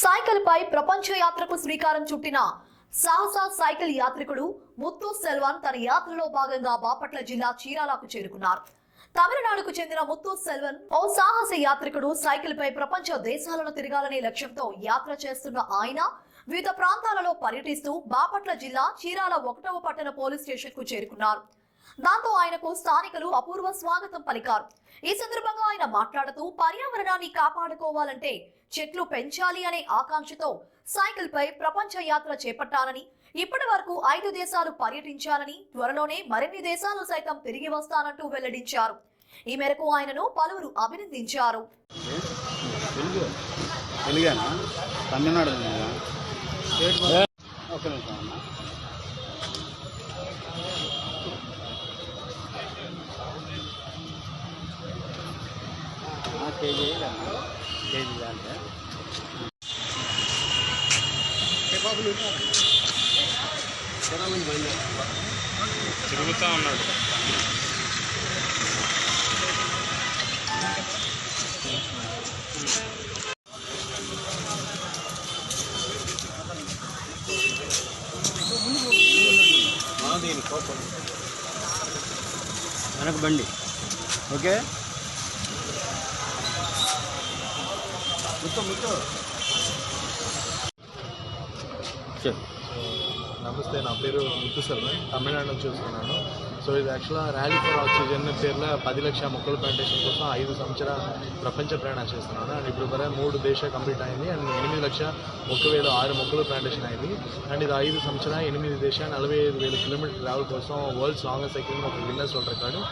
Cycle పై ప్రపంచ యాత్రకు శ్రీకారం చుట్టిన సాహస సైకిల్ యాత్రికుడు ముత్తు సెల్వన్ తన యాత్రలో భాగంగా బాపట్ల జిల్లా చీరాలకు చేరుకున్నారు. తమిళనాడుకు చెందిన ముత్తు సెల్వన్ ఓ సాహస యాత్రికుడు సైకిల్ పై ప్రపంచ దేశాలను తిరగాలనే లక్ష్యంతో యాత్ర చేస్తున్న ఆయన వివిధ ప్రాంతాలలో పర్యటిస్తూ బాపట్ల జిల్లా చీరాల ఒకటవ పట్టణ పోలీస్ స్టేషన్కు చేరుకున్నారు. దాంతో ఆయనకు స్థానికులు అపూర్వ స్వాగతం పలికారు. ఈ సందర్భంగా ఆయన మాట్లాడుతూ పర్యావరణాన్ని కాపాడుకోవాలంటే చెట్లు పెంచాలి అనే ఆకాంక్షతో సైకిల్ పై ప్రపంచ యాత్ర చేపట్టాలని ఇప్పటి వరకు ఐదు దేశాలు పర్యటించాలని త్వరలోనే మరిన్ని దేశాలు సైతం తిరిగి వస్తానంటూ వెల్లడించారు. ఈ మేరకు ఆయనను పలువురు అభినందించారు. కేజీ కేజీ దాంట్లో తిరుగుతూ ఉన్నాడు. వెనక బండి. ఓకే? నమస్తే నా పేరు ముత్తు శర్మ తమిళనాడు నుంచి వస్తున్నాను సో ఇది యాక్చువల్గా ర్యాలీ ఫర్ ఆక్సిజన్ పేరులో పది లక్షల మొక్కల ప్లాంటేషన్ కోసం ఐదు సంవత్సరాల ప్రపంచ ప్రయాణం చేస్తున్నాను. అండ్ ఇప్పుడు వరకు మూడు దేశ కంప్లీట్ అయింది. అండ్ ఎనిమిది లక్షల ఒక వేల ఆరు మొక్కలు ప్లాంటేషన్ అయింది. అండ్ ఇది ఐదు సంవత్సరాల ఎనిమిది దేశాల నలభై ఐదు వేల కిలోమీటర్ ట్రావెల్ కోసం వరల్డ్స్ లాంగెస్ట్ సైకిల్ ఒక గిన్నెస్ వరల్డ్ రికార్డు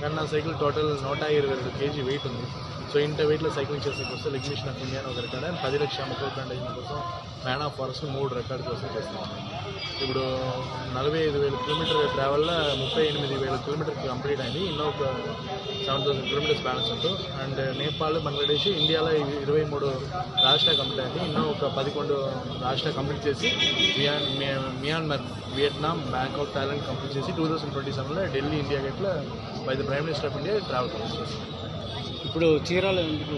కానీ నా సైకిల్ టోటల్ నూట ఇరవై రెండు కేజీ వెయిట్ ఉంది. సో ఇంత వెయిట్లో సైకిల్ చేసే కోసం ఎగ్జిబిషన్ ఆఫ్ ఇండియా అని ఒక రికార్డ్ అండ్ పది లక్షల మొక్కల ప్లాంటేషన్ కోసం మ్యాన్ ఆఫ్ ఫారెస్ట్ మూడు రికార్డ్ కోసం చేస్తున్నాను ఇప్పుడు నలభై ఐదు వేల కిలోమీటర్ ట్రావెల్లో ముప్పై ఎనిమిది వేల కిలోమీటర్ కంప్లీట్ అయింది. ఇన్నో ఒక సెవెన్ థౌసండ్ కిలోమీటర్స్ బ్యాలెన్స్ ఉంటుంది అండ్ నేపాల్ బంగ్లాదేశ్ ఇండియాలో ఇరవై మూడు రాష్ట్ర కంప్లీట్ అయింది. ఇన్నో ఒక పదకొండు రాష్ట్ర కంప్లీట్ చేసి Myan Mya- Myanmar Vietnam Bangkok Thailand complete చేసి టూ థౌసండ్ ట్వంటీ సెవెన్లో Delhi India గేట్లో by the prime minister of India travel చేస్తాను ఇప్పుడు చీరాల ఎందుకు